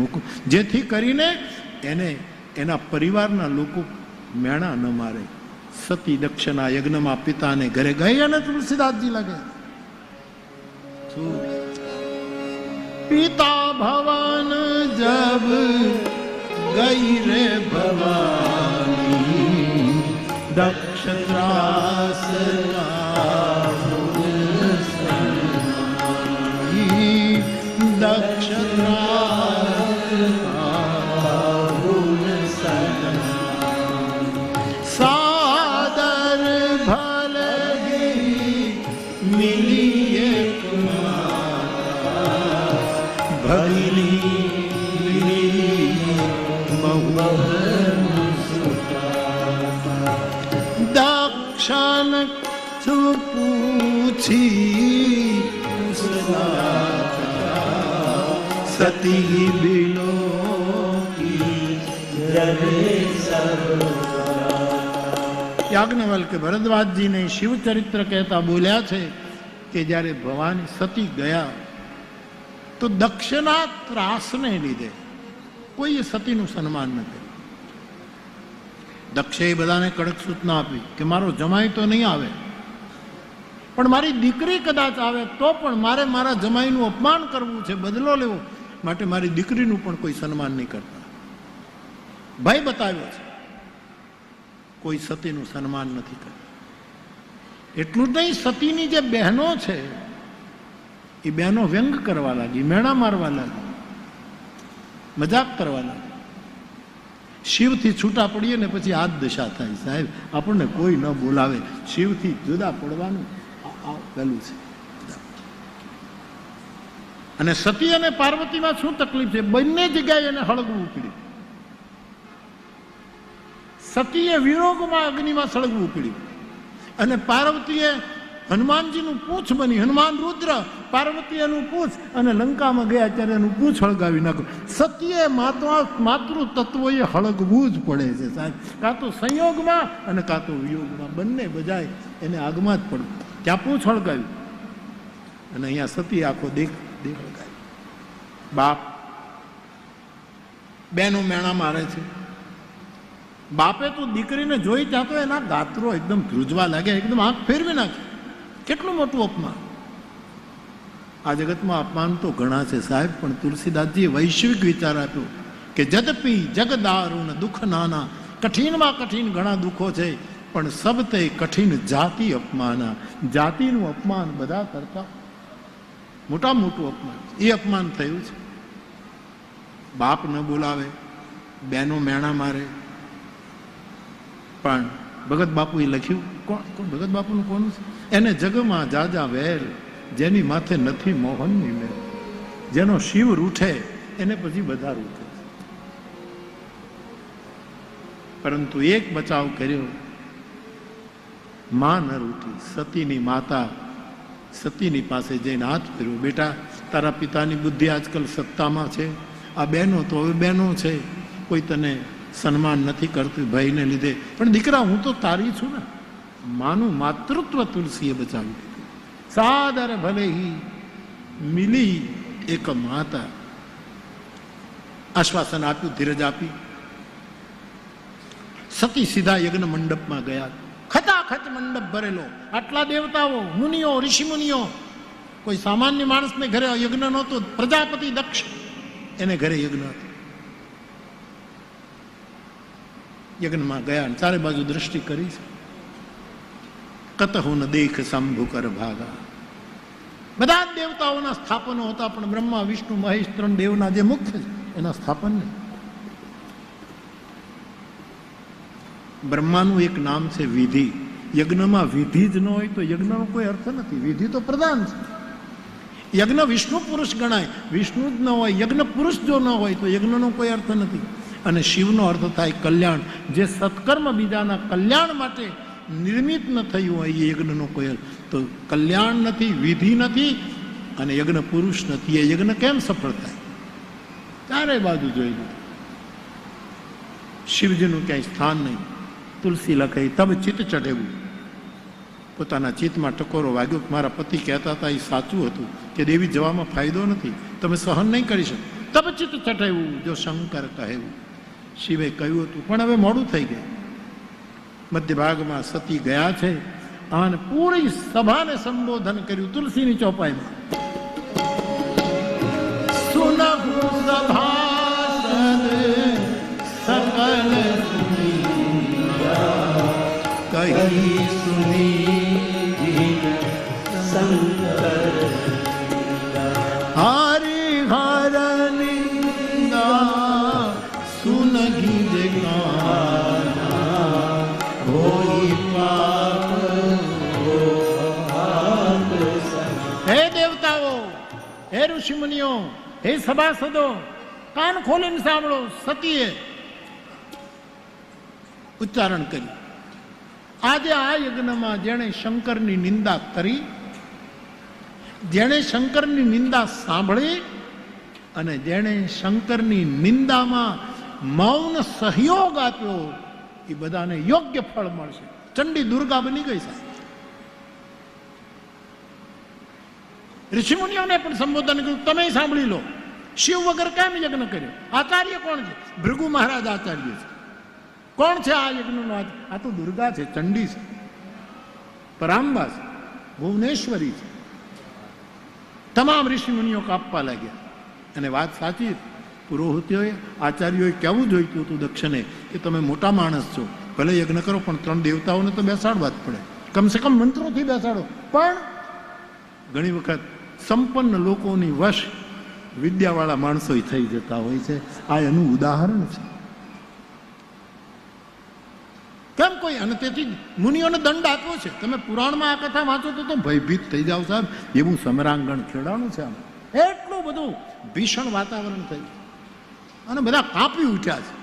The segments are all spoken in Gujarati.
મૂકું. જેથી કરીને એને એના પરિવારના લોકો મેણા ન મારે. સતી દક્ષના યજ્ઞમાં પિતાને ઘરે ગઈ અને તુલસીદાસજી લાગે. પિતા ભવન જબ ગઈ રે ભવાની. દક્ષ ત્રાસ દક્ષણ પૂછી, સતી બિલો યાજ્ઞવલ્કે ભરદ્વાજજીને શિવચરિત્ર કહેતા બોલ્યા છે કે જ્યારે ભવાની સતી ગયા, તો દક્ષના ત્રાસને લીધે કોઈએ સતીનું સન્માન ન કર્યું દક્ષે બધાને કડક સૂચના આપી કે મારો જમાઈ તો નહીં આવે. પણ મારી દીકરી કદાચ આવે તો પણ મારે મારા જમાઈનું અપમાન કરવું છે, બદલો લેવો માટે મારી દીકરીનું પણ કોઈ સન્માન નહીં કરતા. ભય બતાવ્યો છે, કોઈ સતીનું સન્માન નથી કરતું. એટલું જ નહીં, સતીની જે બહેનો છે, એ બહેનો વ્યંગ કરવા લાગી, મેણા મારવા લાગી, મજાક કરવા લાગી. શિવથી છૂટા પડીએ ને પછી આ જ દશા થાય. સાહેબ, આપણને કોઈ ન બોલાવે. શિવથી જુદા પડવાનું આ- પહેલું છે. અને સતી અને પાર્વતીમાં શું તકલીફ છે? બંને જગ્યાએ એને હળગવું પડ્યું સતીએ વિરોગમાં અગ્નિમાં સળગવું પડ્યું અને પાર્વતીએ હનુમાનજીનું પૂછ બની. હનુમાન રુદ્ર પાર્વતી એનું પૂછ અને લંકામાં ગયા ત્યારે એનું પૂછ હળગાવી નાખ્યું સત્ય માતા માતૃ તત્વોએ હળગવું જ પડે છે સાહેબ. કાં તો સંયોગમાં અને કાં તો વિયોગમાં બંને બજાય એને આગમાં જ પડવું. ત્યાં પૂછ હળગાવી. અને અહીંયા સતી આખો દેખ હળગાવી. બાપ બેનો મેણા મારે છે. બાપે તો દીકરીને જોઈ ત્યાં તો એના ગાત્રો એકદમ ધ્રુજવા લાગે એકદમ આંખ ફેરવી નાખે. કેટલું મોટું અપમાન? આ જગતમાં અપમાન તો ઘણા છે સાહેબ, પણ તુલસીદાસજીએ વૈશ્વિક વિચાર આપ્યો કે જદપી જગદારુણ દુઃખ નાના, કઠિનમાં કઠિન ઘણા દુઃખો છે, પણ સબતે કઠિન જાતિ અપમાના. જાતિનું અપમાન બધા કરતા મોટા મોટું અપમાન એ અપમાન થયું છે. બાપ ન બોલાવે, બેનો મેણા મારે. પણ ભગત બાપુએ લખ્યું, કોણ કોણ, ભગત બાપુનું કોનું છે? એને જગમાં જાજા વેર, જેની માથે નથી મોહનની મેર. જેનો શિવ રૂઠે, એને પછી બધા રૂઠે પરંતુ એક બચાવ કર્યો, માં ન રૂઠી, સતીની માતા, સતીની પાસે જઈને હાથ ફેર્યો બેટા, તારા પિતાની બુદ્ધિ આજકાલ સત્તામાં છે. આ બહેનો તો હવે બહેનો છે. કોઈ તને સન્માન નથી કરતું ભયને લીધે. પણ દીકરા, હું તો તારી છું ને. માનું માતૃત્વ તુલસીએ બચાવ્યું સાદર ભલે મિલી એક માતા. આશ્વાસન આપ્યું, ધીરજ આપી. સતી સીધા યજ્ઞ મંડપમાં ગયા. ખચાખચ મંડપ ભરેલો. આટલા દેવતાઓ, મુનિઓ ઋષિ મુનિઓ કોઈ સામાન્ય માણસને ઘરે યજ્ઞ નહોતો. પ્રજાપતિ દક્ષ. એને ઘરે યજ્ઞ હતો. યજ્ઞમાં ગયા અને ચારે બાજુ દ્રષ્ટિ કરી છે કતહુ ન દેખ શંભુ કર ભાગા બધા જ દેવતાઓના સ્થાપનો હતા પણ બ્રહ્મા વિષ્ણુ મહેશ ત્રણ દેવના જે મુખ્ય છે એના સ્થાપન નહીં બ્રહ્માનું એક નામ છે વિધિ યજ્ઞમાં વિધિ જ ન હોય તો યજ્ઞનો કોઈ અર્થ નથી વિધિ તો પ્રધાન છે યજ્ઞ વિષ્ણુ પુરુષ ગણાય વિષ્ણુ જ ન હોય યજ્ઞ પુરુષ જો ન હોય તો યજ્ઞનો કોઈ અર્થ નથી અને શિવનો અર્થ થાય કલ્યાણ. જે સત્કર્મ બીજાના કલ્યાણ માટે નિર્મિત ન થયું હોય એ યજ્ઞનો કોઈ તો કલ્યાણ નથી, વિધિ નથી અને યજ્ઞ પુરુષ નથી. એ યજ્ઞ કેમ સફળ થાય? ચારે બાજુ જોઈ લીધું શિવજીનું ક્યાંય સ્થાન નહીં. તુલસી લખે તબ ચિત્ત ચઢેવું. પોતાના ચિત્તમાં ટકોરો વાગ્યો. મારા પતિ કહેતા હતા, એ સાચું હતું કે દેવી જવામાં ફાયદો નથી. તમે સહન નહીં કરી શકો. તપ ચિત્ત ચઢેવું. જો શંકર કહેવું. શિવે કહ્યું હતું, પણ હવે મોડું થઈ ગયું. મધ્ય સતી ગયા છે અને પૂરી સભાને સંબોધન કર્યું તુલસીની ચોપાઈમાં. સુનહુ કહી હારી ઋષિમુનિઓ હે સભાસદો, કાન ખોલીને સાંભળો, સતીએ ઉચ્ચારણ કર્યું. આજે આ યજ્ઞમાં જેણે શંકરની નિંદા કરી, જેણે શંકરની નિંદા સાંભળી અને જેણે શંકરની નિંદામાં મૌન સહયોગ આપ્યો, એ બધાને યોગ્ય ફળ મળશે. ચંડી દુર્ગા બની ગઈ સાહેબ. ઋષિમુનિઓને પણ સંબોધન કર્યું. તમે સાંભળી લો. શિવ વગર કેમ યજ્ઞ કર્યો. આચાર્ય કોણ છે? ભૃગુ મહારાજ આચાર્ય છે. કોણ છે આ યજ્ઞનો? આ તો દુર્ગા છે, ચંડી છે. પરાંબા છે. ભુવનેશ્વરી છે. તમામ ઋષિમુનિઓ કાપવા લાગ્યા. અને વાત સાચી પુરોહિતોએ, આચાર્યોએ કહેવું જોઈતું હતું દક્ષને? કે તમે મોટા માણસ છો. ભલે યજ્ઞ કરો, પણ ત્રણ દેવતાઓને તો બેસાડવા જ પડે. કમસે કમ મંત્રોથી બેસાડો. પણ ઘણી વખત સંપન્ન લોકોની વશ વિદ્યાવાળા માણસો થઈ જતા હોય છે. આ એનું ઉદાહરણ છે. કેમ કોઈ અને તેથી મુનિઓને દંડ આપ્યો છે? તમે પુરાણમાં આ કથા વાંચો તો ભયભીત થઈ જાવ સાહેબ. એવું સમરાંગણ ખેડાણું છે આમ. એટલું બધું ભીષણ વાતાવરણ થયું. અને બધા કાપી ઉઠ્યા છે.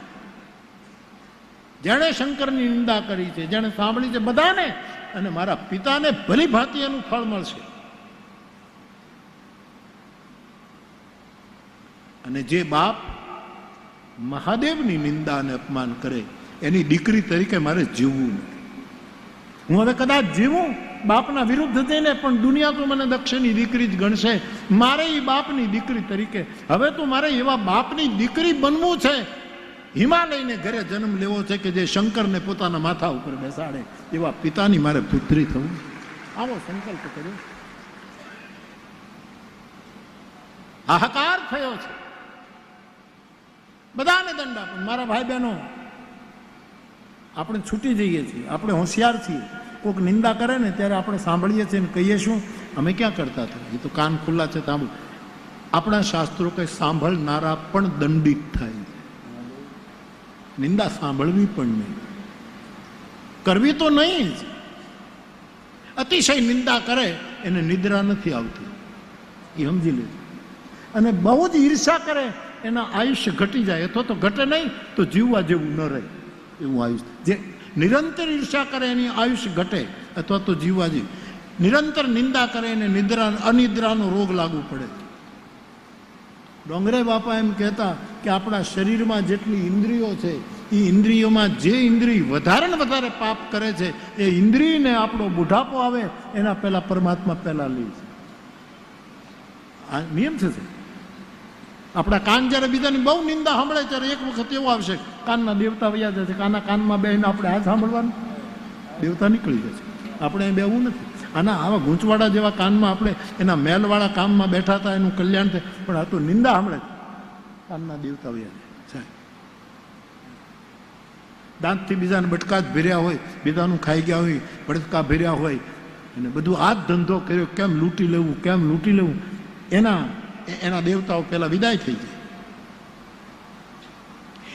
જેણે શંકરની નિંદા કરી છે, જેણે સાંભળી છે બધાને, અને મારા પિતાને ભલી ભાતી એનું ફળ મળશે. અને જે બાપ મહાદેવની નિંદા અને અપમાન કરે, એની દીકરી તરીકે મારે જીવવું નથી હું હવે કદાચ જીવું, બાપના વિરુદ્ધ થઈને પણ દુનિયા તો મને દક્ષિણની દીકરી જ ગણશે. મારે એ બાપની દીકરી તરીકે, હવે તો મારે એવા બાપની દીકરી બનવું છે. હિમાલયને ઘરે જન્મ લેવો છે કે જે શંકરને પોતાના માથા ઉપર બેસાડે, એવા પિતાની મારે પુત્રી થવું. આવો સંકલ્પ કર્યો. હાહાકાર થયો છે. બધાને દંડ આપો. મારા ભાઈ બહેનો, આપણે છૂટી જઈએ છીએ, આપણે હોશિયાર છીએ. કોઈક નિંદા કરે ને ત્યારે આપણે સાંભળીએ છીએ ને કહીએ શું, અમે ક્યાં કરતા હતા? એ તો કાન ખુલ્લા છે તાંબુ આપણા શાસ્ત્રો કંઈ સાંભળનારા પણ દંડિત થાય નિંદા સાંભળવી પણ નહીં. કરવી તો નહીં જ. અતિશય નિંદા કરે, એને નિદ્રા નથી આવતી. એ સમજી લેજો. અને બહુ જ ઈર્ષા કરે એના આયુષ્ય ઘટી જાય અથવા તો ઘટે નહીં, તો જીવવા જેવું ન રહે એવું આયુષ્ય. જે નિરંતર ઈર્ષા કરે એની આયુષ્ય ઘટે, અથવા તો જીવવા જેવું. નિરંતર નિંદા કરે એને નિદ્રા, અનિદ્રાનો રોગ લાગુ પડે. ડોંગરે બાપા એમ કહેતા કે આપણા શરીરમાં જેટલી ઇન્દ્રિયો છે એ ઇન્દ્રિયોમાં જે ઇન્દ્રિય વધારે ને વધારે પાપ કરે છે, એ ઇન્દ્રિયને આપણો બુઢાપો આવે, એના પહેલા પરમાત્મા પહેલાં લે છે. આ નિયમ છે. આપણા કાન જ્યારે બીજાની બહુ નિંદા સાંભળે ત્યારે એક વખત એવો આવશે, કાનના દેવતા વયા જશે કાના કાનમાં બેહીને આપણે આ સાંભળવાનું. દેવતા નીકળી જશે આપણે અહીં બેવું નથી. આના આવા ગૂંચવાડા જેવા કાનમાં આપણે એના મેલવાળા કામમાં બેઠા હતા, એનું કલ્યાણ થાય. પણ આ તો નિંદા સાંભળે કાનના દેવતા વયા જાય. દાંતથી બીજાને બટકા જ ભેર્યા હોય, બીજાનું ખાઈ ગયા હોય બટકા ભેર્યા હોય, અને બધું આ જ ધંધો કર્યો, કેમ લૂંટી લેવું, કેમ લૂંટી લેવું? એના એના દેવતાઓ પહેલા વિદાય થઈ જાય.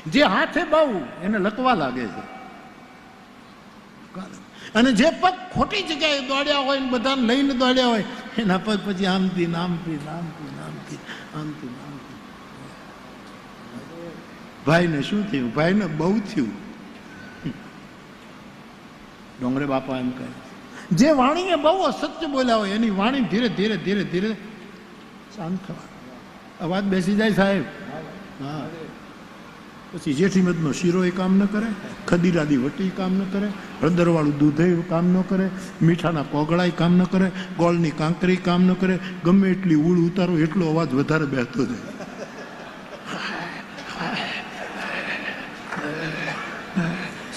જે હાથે બહુ એને લકવા લાગે છે. અને જે પગ ખોટી જગ્યાએ દોડ્યા હોય બધાને લઈને દોડ્યા હોય, એના પગ પછી આમથી નામથી નામથી નામથી આમથી ને આમથી આમથી ને આમથી ભાઈને શું થયું? ભાઈને બહુ થયું. ડોંગરે બાપા એમ કહે જે વાણીએ બહુ અસત્ય બોલ્યા હોય, એની વાણી ધીરે ધીરે ધીરે ધીરે શાંત થવા. અવાજ બેસી જાય સાહેબ. હા. પછી જેઠી મધનો શીરો એ કામ ન કરે ખદીરાદી વટી કામ ન કરે હળદરવાળું દૂધ એ કામ ન કરે મીઠાના કોગળા કામ ન કરે ગોળની કાંકરી કામ ન કરે ગમે એટલી ઊળ ઉતારો એટલો અવાજ વધારે બેસતો જાય.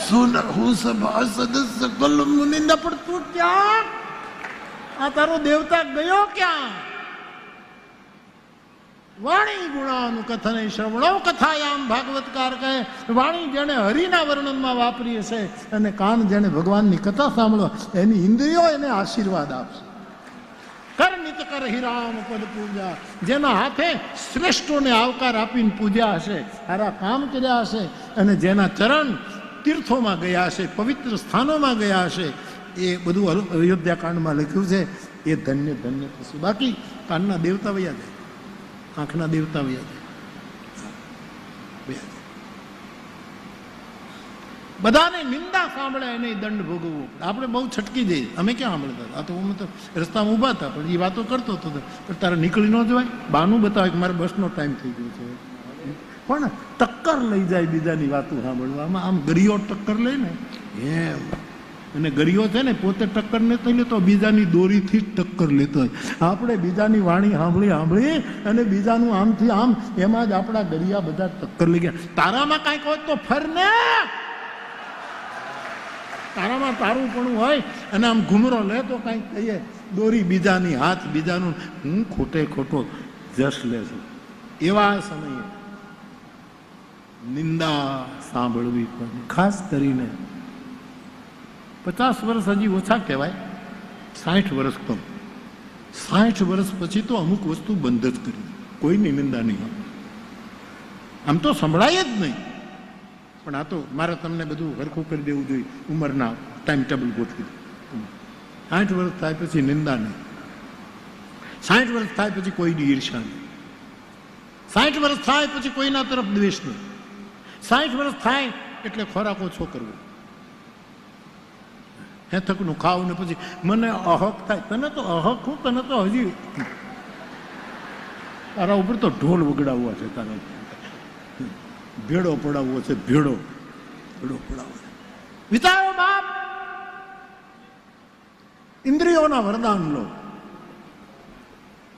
સુનર હું સભા સદસ્ય કલ મુનિંદા પણ તું ક્યાં? આ તારો દેવતા ગયો ક્યાં? વાણી ગુણાનું કથન શ્રવણો કથાયામ ભાગવતકાર કહે, વાણી જેણે હરિના વર્ણનમાં વાપરી હશે અને કાન જેણે ભગવાનની કથા સાંભળો, એની ઇન્દ્રિયો એને આશીર્વાદ આપશે. કર નિત કર હિરામ પદ પૂજા, જેના હાથે શ્રેષ્ઠોને આવકાર આપીને પૂજ્યા હશે, સારા કામ કર્યા હશે અને જેના ચરણ તીર્થોમાં ગયા હશે, પવિત્ર સ્થાનોમાં ગયા હશે. એ બધું અયો- અયોધ્યા કાંડમાં લખ્યું છે, એ ધન્ય ધન્ય થશે બાકી કાનના દેવતા વયા જાય. આંખના દેવતા વ્યાજે. જાય બધાને નિંદા સાંભળે એને દંડ ભોગવવો. આપણે બહુ છટકી જઈએ. અમે ક્યાં સાંભળતા? આ તો અમે તો રસ્તામાં ઊભા હતા, પણ એ વાતો કરતો હતો પણ તારે નીકળી ન જવાય. બાનું બતાવે કે મારે બસનો ટાઈમ થઈ ગયો છે. પણ ટક્કર લઈ જાય બીજાની વાતો સાંભળવામાં. આમ ગરીઓ ટક્કર લે ને. એમ. અને ગરિયો છે ને પોતે ટક્કર નથી લેતો બીજાની દોરીથી જ ટક્કર લેતો આપણે બીજાની વાણી સાંભળી સાંભળી અને બીજાનું આમથી આમ, એમાં જ આપણા ગરિયા બધા ટક્કર લઈ ગયા. તારામાં કાંઈક હોય તો ફરને તારામાં તારું પણ હોય અને આમ ઘૂમરો લે તો કાંઈક કહીએ. દોરી બીજાની હાથ, બીજાનું. હું ખોટે ખોટો જશ લે છું. એવા સમયે નિંદા સાંભળવી પણ ખાસ કરીને પચાસ વર્ષ હજી ઓછા કહેવાય. સાઠ વર્ષ તો સાઠ વર્ષ પછી તો અમુક વસ્તુ બંધ જ કરી કોઈની નિંદા નહીં. આમ તો સંભળાય જ નહીં. પણ આ તો મારે તમને બધું હરખું કરી દેવું જોઈએ. ઉંમરના ટાઈમ ટેબલ ગોઠવી સાઠ વર્ષ થાય પછી નિંદા નહીં. સાઠ વર્ષ થાય પછી કોઈની ઈર્ષા નહીં. સાઠ વર્ષ થાય પછી કોઈના તરફ દ્વેષ નહીં. સાઠ વર્ષ થાય એટલે ખોરાક ઓછો કરવો. હેથકનું ખાવું ને પછી મને અહક થાય તને તો અહક હું તને તો હજી તારા ઉપર તો ઢોલ વગડાવવો છે તારા ભેડો પડાવવો છે ભેડો ભેડો પડાવવો. વિચારો બાપ ઇન્દ્રિયોના વરદાન લો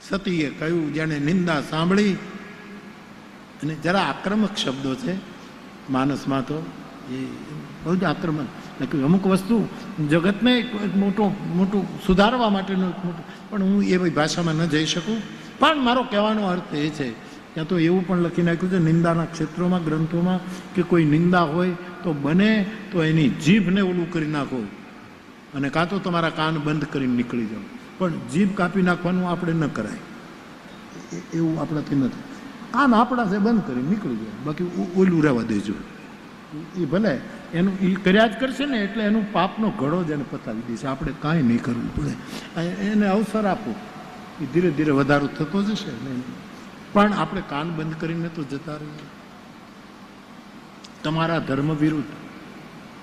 સતીએ કહ્યું જેણે નિંદા સાંભળી અને જરા આક્રમક શબ્દો છે માનસમાં તો એ બહુ જ આક્રમણ. એટલે અમુક વસ્તુ જગતને એક મોટું, મોટો સુધારવા માટેનું એક મોટું, પણ હું એ બધી ભાષામાં ન જઈ શકું. પણ મારો કહેવાનો અર્થ એ છે ત્યાં તો એવું પણ લખી નાખ્યું છે, નિંદાના ક્ષેત્રોમાં, ગ્રંથોમાં, કે કોઈ નિંદા હોય તો બને, તો એની જીભને ઓલું કરી નાખો. અને કાં તો તમારા કાન બંધ કરીને નીકળી જાઓ. પણ જીભ કાપી નાખવાનું આપણે ન કરાય. એવું આપણાથી નથી. કાન આપણા છે, બંધ કરી નીકળી જાય બાકી ઓલું રહેવા દેજો. એ ભલે, એનું એ કર્યા જ કરશે ને એટલે એનું પાપનો ઘડો જ એને પતાવી દેશે આપણે કાંઈ નહીં કરવું પડે. એને અવસર આપો. એ ધીરે ધીરે વધારો થતો જશે પણ આપણે કાન બંધ કરીને તો જતા રહીએ. તમારા ધર્મ વિરુદ્ધ,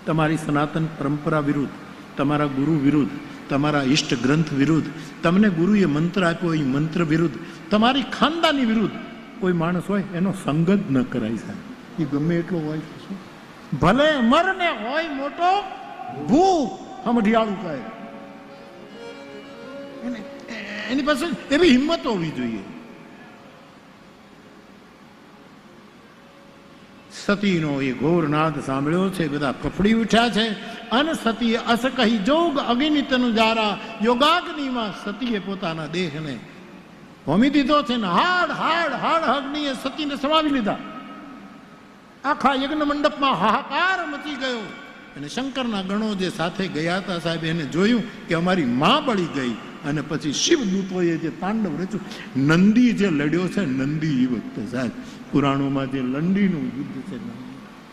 તમારી સનાતન પરંપરા વિરુદ્ધ, તમારા ગુરુ વિરુદ્ધ, તમારા ઈષ્ટ ગ્રંથ વિરુદ્ધ, તમને ગુરુએ મંત્ર આપ્યો એ મંત્ર વિરુદ્ધ, તમારી ખાનદાની વિરુદ્ધ કોઈ માણસ હોય એનો સંગત ન કરાય સાહેબ. એ ગમે એટલો હોય શું? ભલે મરને હોય મોટો ભૂ સમઢિયાળું કહે. એની પાસે એવી હિંમત હોવી જોઈએ. સતીનો એ ઘોર નાદ સાંભળ્યો છે, બધા ફફડી ઉઠ્યા છે, અને સતીએ અસ કહી જોગ અગિનિતનું જારા યોગાગ્નિમાં સતીએ પોતાના દેહને હોમી દીધો છે ને હાડ હાડ હાડ અગ્નિએ સતીને સમાવી લીધા. આખા યજ્ઞ મંડપમાં હાહાકાર મચી ગયો. અને શંકરના ગણો જે સાથે ગયા હતા સાહેબ, એને જોયું કે અમારી માં બળી ગઈ. અને પછી શિવદૂતોએ જે તાંડવ રચ્યું, નંદી જે લડ્યો છે, નંદી એ વખતે સાહેબ, પુરાણોમાં જે લંડીનું યુદ્ધ છે,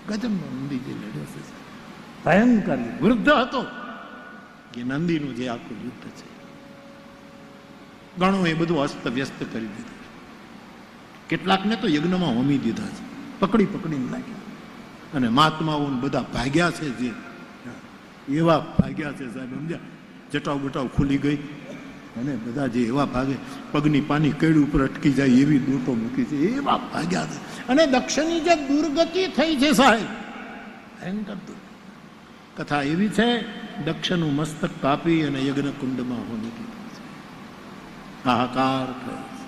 ગજબનો નંદી જે લડ્યો છે ભયંકર વૃદ્ધ હતો. કે નંદીનું જે આખું યુદ્ધ છે ગણો એ બધું અસ્ત વ્યસ્ત કરી દીધું. કેટલાકને તો યજ્ઞમાં હોમી દીધા છે. પકડી પકડીને લાગ્યા અને મહાત્માઓને બધા ભાગ્યા છે જે. એવા ભાગ્યા છે સાહેબ, સમજ્યા? જટાવ બટાવ ખુલી ગઈ. અને બધા જે એવા ભાગે પગની પાની કેળ ઉપર અટકી જાય એવી દોટો મૂકી છે. એવા ભાગ્યા છે. અને દક્ષિણની જે દુર્ગતિ થઈ છે સાહેબ, ભયંકર કથા એવી છે, દક્ષનું મસ્તક કાપી અને યજ્ઞ કુંડમાં હોમી હાહાકાર થયો છે.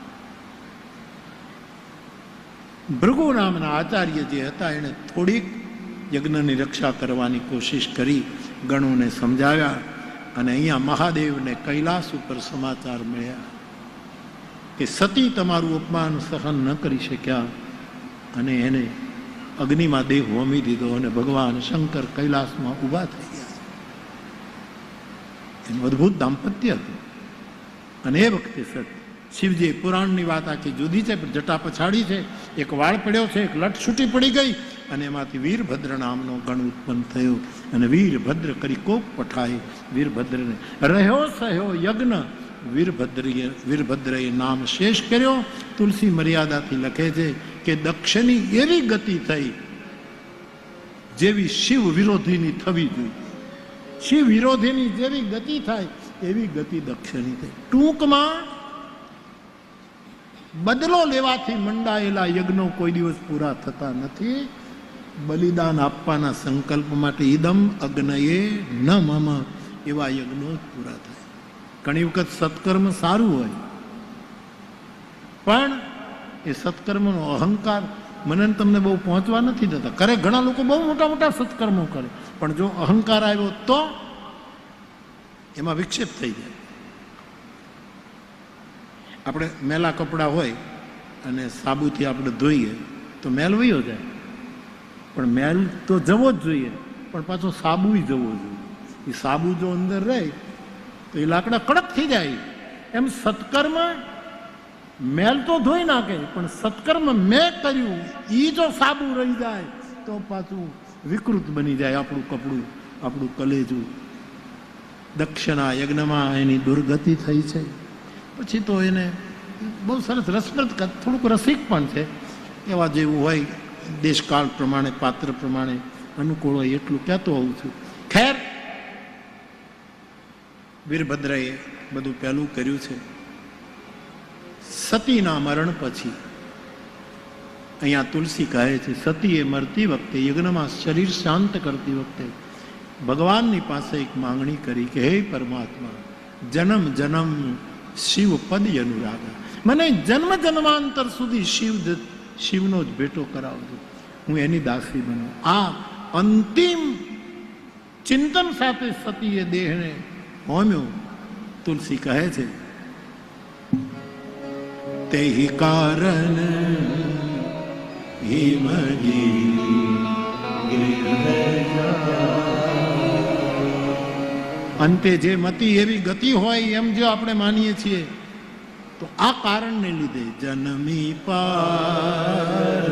ભૃગુ નામના આચાર્ય જે હતા, એણે થોડીક યજ્ઞની રક્ષા કરવાની કોશિશ કરી, ગણોને સમજાવ્યા અને અહીંયા મહાદેવને કૈલાસ ઉપર સમાચાર મળ્યા કે સતી તમારું અપમાન સહન ન કરી શક્યા અને એને અગ્નિમાં દેહ હોમી દીધો અને ભગવાન શંકર કૈલાસમાં ઊભા થઈ ગયા. એનું અદ્ભુત દાંપત્ય હતું. અને એ વખતે સત શિવજી પુરાણની વાત આખી જુદી છે, પણ જટા પછાડી છે. એક વાળ પડ્યો છે, એક લટ છૂટી પડી ગઈ અને એમાંથી વીરભદ્ર નામનો ગણ ઉત્પન્ન થયો. અને વીરભદ્ર કરી કોપ પઠાય વીરભદ્રને રહ્યો સહ્યો યજ્ઞ. વીરભદ્રીએ વીરભદ્રએ નામ શેષ કર્યો. તુલસી મર્યાદાથી લખે છે કે દક્ષની એવી ગતિ થઈ જેવી શિવ વિરોધીની થવી જોઈએ. શિવ વિરોધીની જેવી ગતિ થાય એવી ગતિ દક્ષની થઈ. ટૂંકમાં બદલો લેવાથી મંડાયેલા યજ્ઞો કોઈ દિવસ પૂરા થતા નથી. બલિદાન આપવાના સંકલ્પ માટે ઈદમ અગ્નયે ન મમ એવા યજ્ઞો પૂરા થાય. ઘણી વખત સત્કર્મ સારું હોય. પણ એ સત્કર્મનો અહંકાર મને તમને બહુ પહોંચવા નથી થતા કરે ઘણા લોકો બહુ મોટા મોટા સત્કર્મો કરે. પણ જો અહંકાર આવ્યો તો એમાં વિક્ષેપ થઈ જાય. આપણે મેલા કપડાં હોય અને સાબુથી આપણે ધોઈએ, તો મેલ વયો જાય. પણ મેલ તો જવો જ જોઈએ. પણ પાછો સાબુ જવો જોઈએ. એ સાબુ જો અંદર રહે, તો એ લાકડા કડક થઈ જાય. એમ સત્કર્મ મેલ તો ધોઈ નાખે, પણ સત્કર્મ મેં કર્યું એ જો સાબુ રહી જાય, તો પાછું વિકૃત બની જાય આપણું કપડું, આપણું કલેજું. દક્ષિણા યજ્ઞમાં એની દુર્ગતિ થઈ છે. પછી તો એને બહુ સરસ રસપ્રદ થોડુંક રસિક પણ છે. એવા જેવું હોય, દેશકાળ પ્રમાણે, પાત્ર પ્રમાણે, અનુકૂળ હોય એટલું કહેતો હોઉં છું. ખેર! વીરભદ્રએ બધું પહેલું કર્યું છે. સતીના મરણ પછી. અહીંયા તુલસી કહે છે, સતીએ મરતી વખતે, યજ્ઞમાં શરીર શાંત કરતી વખતે, ભગવાનની પાસે એક માંગણી કરી કે, હે પરમાત્મા, જન્મ જન્મ શિવ પદ અનુરાગ. મને જન્મ જન્માંતર સુધી શિવ શિવનો જ ભેટો કરાવજો. હું એની દાસી બનું. આ અંતિમ ચિંતન સાથે સતીએ દેહને હોમ્યો. તુલસી કહે છે તે કારણ અંતે જે મતી એવી ગતિ હોય એમ જો આપણે માનીએ છીએ, તો આ કારણને લીધે જન્મી પાર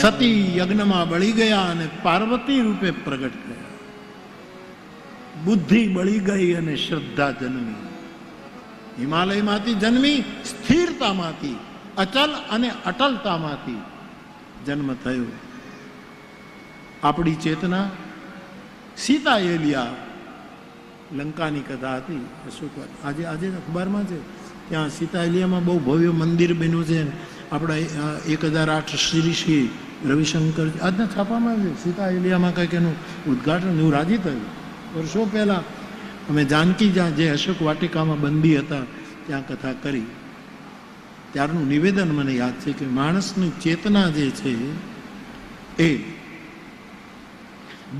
સતી યજ્ઞમાં બળી ગયા અને પાર્વતી રૂપે પ્રગટ થયા. બુદ્ધિ બળી ગઈ અને શ્રદ્ધા જન્મી. હિમાલયમાંથી જન્મી, સ્થિરતામાંથી, અચલ અને અટલતામાંથી જન્મ થયો. આપણી ચેતના સીતા એલિયા લંકાની કથા હતી અશોક આજે આજે અખબારમાં છે. ત્યાં સીતા એલિયામાં બહુ ભવ્ય મંદિર બન્યું છે. આપણા એક હજાર આઠ શ્રી શ્રી રવિશંકર આજના છાપામાં છે. સીતા એલિયામાં કંઈક એનું ઉદ્ઘાટન હું રાજી થયું. વર્ષો પહેલાં અમે જાનકી જ્યાં, જે અશોક વાટિકામાં બંદી હતા, ત્યાં કથા કરી. ત્યારનું નિવેદન મને યાદ છે કે માણસની ચેતના જે છે એ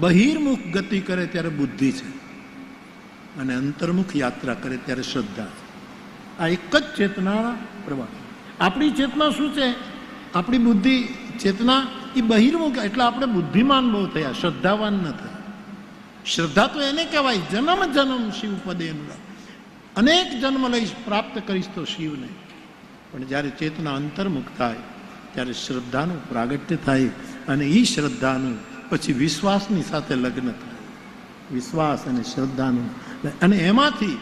બહિર્મુખ ગતિ કરે ત્યારે બુદ્ધિ છે અને અંતર્મુખ યાત્રા કરે ત્યારે શ્રદ્ધા છે. આ એક જ ચેતના પ્રવાહ આપણી ચેતના શું છે? આપણી બુદ્ધિ ચેતના એ બહિર્મુખ, એટલે આપણે બુદ્ધિમાન બહુ થયા, શ્રદ્ધાવાન ન થયા. શ્રદ્ધા તો એને કહેવાય, જન્મ જન્મ શિવ પદે અનેક જન્મ લઈશ, પ્રાપ્ત કરીશ તો શિવને. પણ જ્યારે ચેતના અંતર્મુખ થાય, ત્યારે શ્રદ્ધાનું પ્રાગટ્ય થાય અને એ શ્રદ્ધાનું પછી વિશ્વાસની સાથે લગ્ન થાય. વિશ્વાસ અને શ્રદ્ધાનું. અને એમાંથી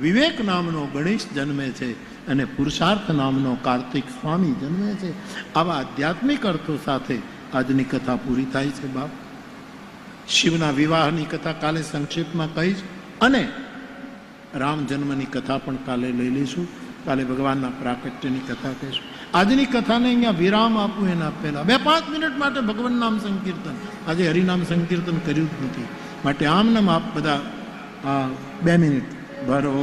વિવેક નામનો ગણેશ જન્મે છે અને પુરુષાર્થ નામનો કાર્તિક સ્વામી જન્મે છે. આવા આધ્યાત્મિક અર્થો સાથે આજની કથા પૂરી થાય છે બાપ. શિવના વિવાહની કથા કાલે સંક્ષેપમાં કહીશ. અને રામ જન્મની કથા પણ કાલે લઈ લઈશું. કાલે ભગવાનના પ્રાકટ્યની કથા કહીશું આજની કથાને અહીંયા વિરામ આપવું એના પહેલાં બે પાંચ મિનિટ માટે ભગવાન નામ સંકીર્તન આજે હરિનામ સંકીર્તન કર્યું જ નથી માટે આમ નામ આપ બધા બે મિનિટ ભરો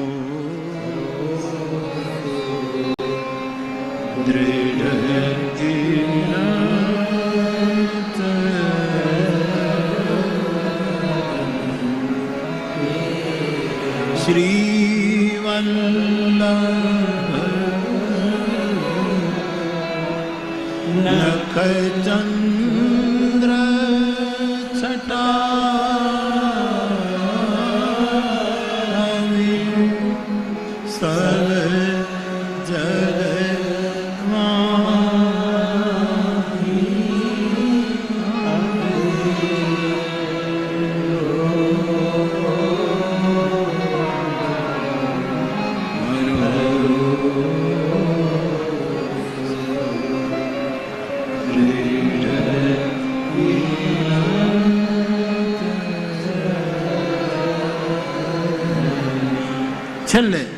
શ્રીવલ્લભ قد Senle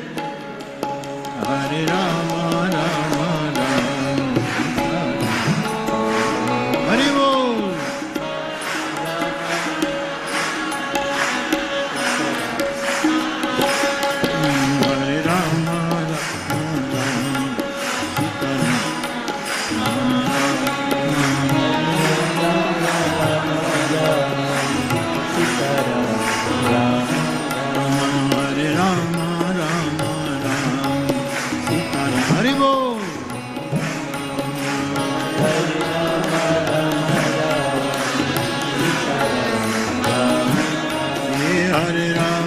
હે હરે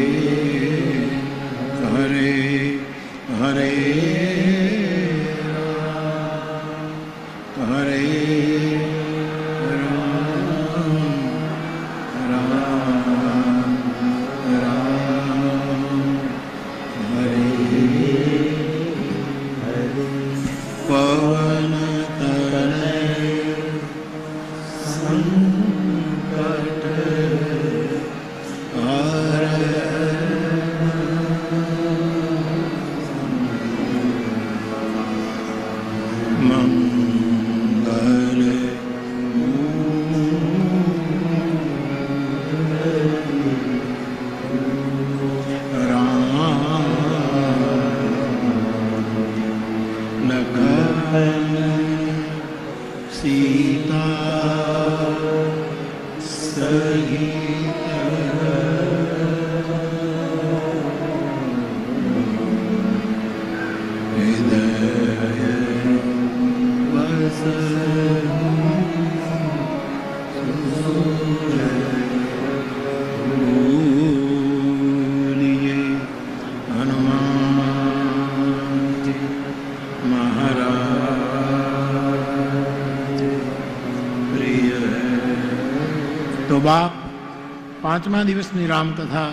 પાંચમા દિવસની રામકથા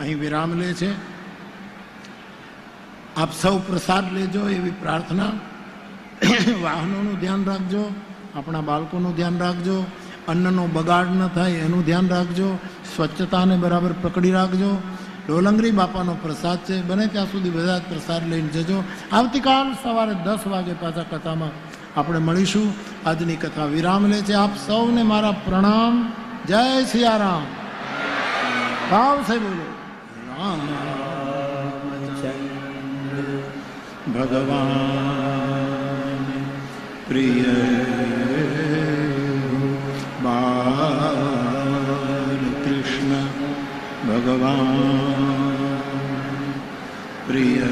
અહીં વિરામ લે છે. આપ સૌ પ્રસાદ લેજો એવી પ્રાર્થના. વાહનોનું ધ્યાન રાખજો, આપણા બાળકોનું ધ્યાન રાખજો, અન્નનો બગાડ ન થાય એનું ધ્યાન રાખજો, સ્વચ્છતાને બરાબર પકડી રાખજો. ડોલંગરી બાપાનો પ્રસાદ છે, બને ત્યાં સુધી બધા જ પ્રસાદ લઈને જજો. આવતીકાલ સવારે દસ વાગે પાછા કથામાં આપણે મળીશું. આજની કથા વિરામ લે છે. આપ સૌને મારા પ્રણામ. જય સિયારામ. ભાવ છે બોલો. રામ ભગવાન પ્રિય બાલ કૃષ્ણ ભગવાન પ્રિય